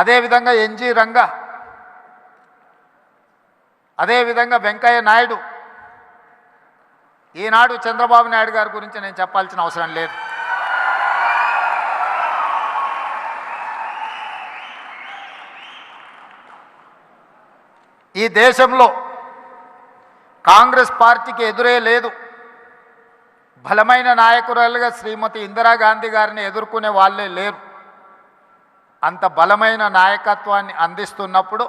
అదేవిధంగా ఎన్జి రంగ అదేవిధంగా వెంకయ్య నాయుడు. ఈనాడు చంద్రబాబు నాయుడు గారి గురించి నేను చెప్పాల్సిన అవసరం లేదు. ఈ దేశంలో కాంగ్రెస్ పార్టీకి ఎదురే లేదు. బలమైన నాయకురాలుగా శ్రీమతి ఇందిరాగాంధీ గారిని ఎదుర్కొనే వాళ్ళే లేరు. అంత బలమైన నాయకత్వాన్ని అందిస్తున్నప్పుడు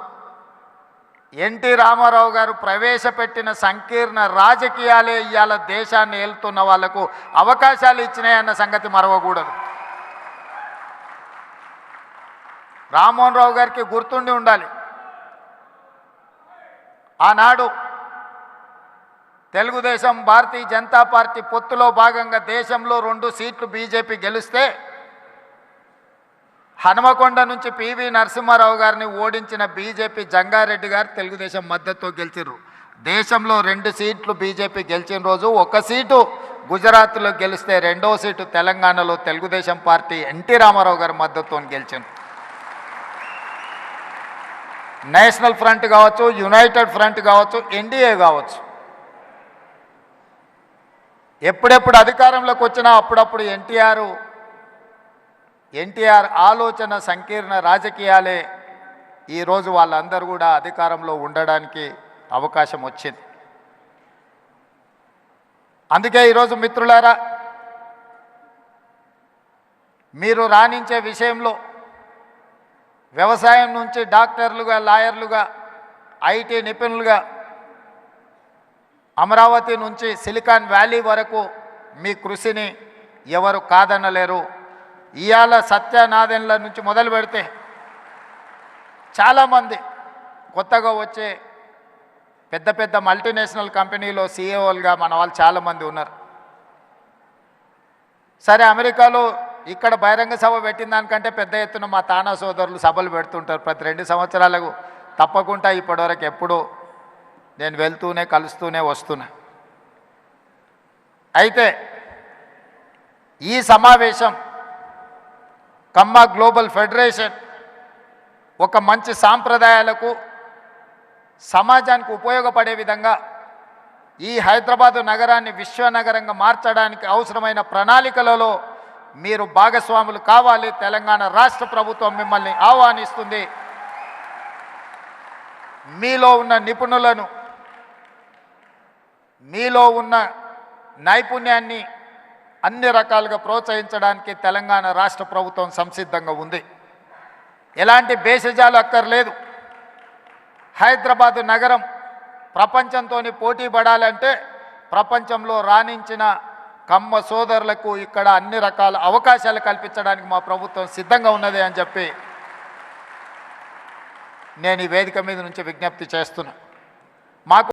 ఎన్టీ రామారావు గారు ప్రవేశపెట్టిన సంకీర్ణ రాజకీయాలే ఇవాళ దేశాన్ని ఏలుతున్న వాళ్ళకు అవకాశాలు ఇచ్చినాయన్న సంగతి మరవకూడదు. రామ్మోహన్ రావు గారికి గుర్తుండి ఉండాలి. ఆనాడు తెలుగుదేశం భారతీయ జనతా పార్టీ పొత్తులో భాగంగా దేశంలో రెండు సీట్లు బీజేపీ గెలిస్తే హనుమకొండ నుంచి పివి నరసింహారావు గారిని ఓడించిన బీజేపీ జంగారెడ్డి గారు తెలుగుదేశం మద్దతుతో గెలిచిర్రు. దేశంలో రెండు సీట్లు బీజేపీ గెలిచిన రోజు ఒక సీటు గుజరాత్లో గెలిస్తే రెండో సీటు తెలంగాణలో తెలుగుదేశం పార్టీ ఎన్టీ రామారావు గారి మద్దతుతో గెలిచింది. నేషనల్ ఫ్రంట్ కావచ్చు యునైటెడ్ ఫ్రంట్ కావచ్చు ఎన్డీఏ కావచ్చు. ఎప్పుడెప్పుడు అధికారంలోకి వచ్చినా అప్పుడప్పుడు ఎన్టీఆర్ ఎన్టీఆర్ ఆలోచన సంకీర్ణ రాజకీయాలే. ఈరోజు వాళ్ళందరూ కూడా అధికారంలో ఉండడానికి అవకాశం వచ్చింది. అందుకే ఈరోజు మిత్రులారా మీరు రాణించే విషయంలో వ్యవసాయం నుంచి డాక్టర్లుగా లాయర్లుగా ఐటీ నిపుణులుగా అమరావతి నుంచి సిలికాన్ వ్యాలీ వరకు మీ కృషిని ఎవరు కాదనలేరు. ఇవాళ సత్యనాదెన్ల నుంచి మొదలు పెడితే చాలామంది కొత్తగా వచ్చే పెద్ద పెద్ద మల్టీనేషనల్ కంపెనీలో సీఏఓలుగా మన వాళ్ళు చాలామంది ఉన్నారు. సరే అమెరికాలో ఇక్కడ బహిరంగ సభ పెట్టిన దానికంటే పెద్ద ఎత్తున మా తానా సోదరులు సభలు పెడుతుంటారు. ప్రతి రెండు సంవత్సరాలకు తప్పకుండా ఇప్పటివరకు ఎప్పుడూ నేను వెళ్తూనే కలుస్తూనే వస్తున్నా. అయితే ఈ సమావేశం కమ్మ గ్లోబల్ ఫెడరేషన్ ఒక మంచి సాంప్రదాయాలకు సమాజానికి ఉపయోగపడే విధంగా ఈ హైదరాబాదు నగరాన్ని విశ్వనగరంగా మార్చడానికి అవసరమైన ప్రణాళికలలో మీరు భాగస్వాములు కావాలి. తెలంగాణ రాష్ట్ర ప్రభుత్వం మిమ్మల్ని ఆహ్వానిస్తుంది. మీలో ఉన్న నిపుణులను మీలో ఉన్న నైపుణ్యాన్ని అన్ని రకాలుగా ప్రోత్సహించడానికి తెలంగాణ రాష్ట్ర ప్రభుత్వం సంసిద్ధంగా ఉంది. ఎలాంటి భేషజాలు అక్కర్లేదు. హైదరాబాదు నగరం ప్రపంచంతో పోటీ పడాలంటే ప్రపంచంలో రాణించిన కమ్మ సోదరులకు ఇక్కడ అన్ని రకాల అవకాశాలు కల్పించడానికి మా ప్రభుత్వం సిద్ధంగా ఉన్నది అని చెప్పి నేను ఈ వేదిక మీద నుంచి విజ్ఞప్తి చేస్తున్నా. మాకు